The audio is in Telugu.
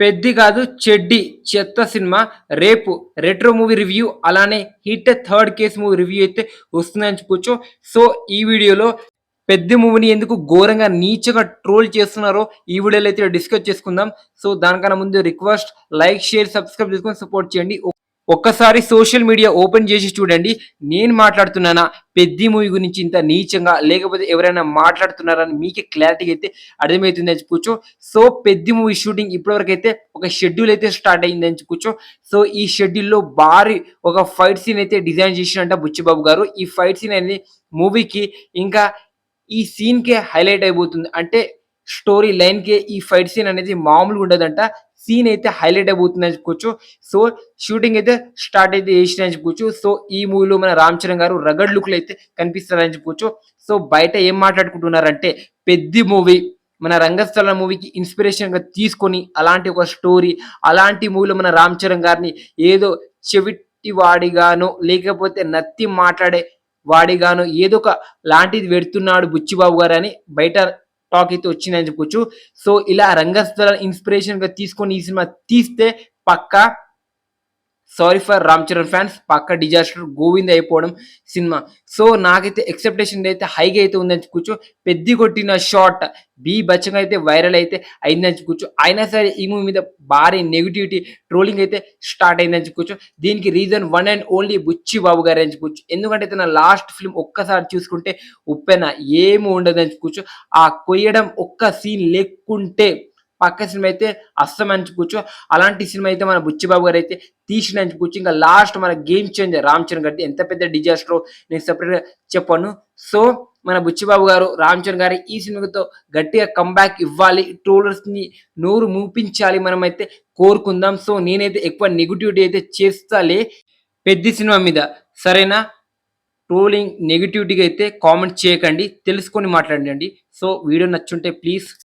పెద్ది కాదు చెడ్డి. చెత్త సినిమా. రేపు రెట్రో మూవీ రివ్యూ అలానే hit third case movie review అయితే వస్తుందని చెప్పుకోవచ్చు సో ఈ వీడియోలో పెద్ద మూవీని ఎందుకు ఘోరంగా నీచగా ట్రోల్ చేస్తున్నారో ఈ వీడియోలో అయితే డిస్కస్ చేసుకుందాం. సో దానికన్నా ముందు రిక్వెస్ట్ లైక్ షేర్ సబ్స్క్రైబ్ చేసుకొని సపోర్ట్ చేయండి. ఒక్కసారి సోషల్ మీడియా ఓపెన్ చేసి చూడండి. నేను మాట్లాడుతున్నానా? పెద్ద మూవీ గురించి ఇంత నీచంగా లేకపోతే ఎవరైనా మాట్లాడుతున్నారని మీకే క్లారిటీ అయితే అర్థమవుతుంది అని చెప్పుకోవచ్చు సో పెద్ద మూవీ షూటింగ్ ఇప్పటివరకు అయితే ఒక షెడ్యూల్ అయితే స్టార్ట్ అయింది అని చెప్పుకోవచ్చు సో ఈ షెడ్యూల్లో భారీ ఒక ఫైట్ సీన్ అయితే డిజైన్ చేసినట్ట బుచ్చిబాబు గారు. ఈ ఫైట్ సీన్ అనేది మూవీకి ఇంకా ఈ సీన్కే హైలైట్ అయిపోతుంది. అంటే స్టోరీ లైన్కి ఈ ఫైట్ సీన్ అనేది మామూలుగా ఉండదంట. సీన్ అయితే హైలైట్ అయిపోతుంది అని చెప్పుకోవచ్చు సో షూటింగ్ అయితే స్టార్ట్ అయితే చేసిన అని చెప్పుకోవచ్చు సో ఈ మూవీలో మన రామ్ చరణ్ గారు రగడ్ లుక్లు అయితే కనిపిస్తారని చెప్పుకోవచ్చు సో బయట ఏం మాట్లాడుకుంటున్నారంటే పెద్ద మూవీ. మన రంగస్థల మూవీకి ఇన్స్పిరేషన్గా తీసుకొని అలాంటి ఒక స్టోరీ అలాంటి మూవీలో మన రామ్ చరణ్ గారిని ఏదో చెవిటి వాడిగానో లేకపోతే నత్తి మాట్లాడే వాడిగాను ఏదో ఒక లాంటిది పెడుతున్నాడు బుచ్చిబాబు గారు అని బయట టాక్ అయితే వచ్చిందని చెప్పుకోవచ్చు సో ఇలా రంగస్థల ఇన్స్పిరేషన్గా తీసుకొని ఈ సినిమా తీస్తే పక్కా sorry for Ram Charan fans పక్క డిజాస్టర్ గోవింద్ అయిపోవడం సినిమా. సో నాకైతే ఎక్సెప్టేషన్ అయితే హైగా అయితే ఉందని కూర్చో పెద్ద కొట్టిన షార్ట్ బి బచ్చగా అయితే వైరల్ అయితే అయిందని చెప్పుకోవచ్చు అయినా సరే ఈ మూవీ మీద భారీ నెగిటివిటీ ట్రోలింగ్ అయితే స్టార్ట్ అయిందని చెప్పుకోవచ్చు దీనికి reason one and only Buchi Babu garu అని చెప్పుకోవచ్చు ఎందుకంటే తన లాస్ట్ ఫిల్మ్ ఒక్కసారి చూసుకుంటే ఉప్పెన ఏమి ఉండదని చెప్పుకోవచ్చు ఆ కొయ్యడం ఒక్క సీన్ లేకుంటే పక్క సినిమా అయితే అస్సం అని అలాంటి సినిమా అయితే మన బుచ్చిబాబు గారు అయితే తీసిన అని ఇంకా లాస్ట్ మన గేమ్ చేంజర్ రామ్ చరణ్ గారి ఎంత పెద్ద డిజాస్టర్ నేను సెపరేట్గా చెప్పాను. సో మన బుచ్చిబాబు గారు రామ్ చరణ్ గారు ఈ సినిమాతో గట్టిగా కంబ్యాక్ ఇవ్వాలి. ట్రోలర్స్ని నోరు మూపించాలి మనం అయితే కోరుకుందాం. సో నేనైతే ఎక్కువ నెగిటివిటీ అయితే చేస్తాలే. పెద్ద సినిమా మీద సరేనా? ట్రోలింగ్ నెగిటివిటీగా అయితే కామెంట్ చేయకండి. తెలుసుకొని మాట్లాడండి. So video నచ్చుంటే please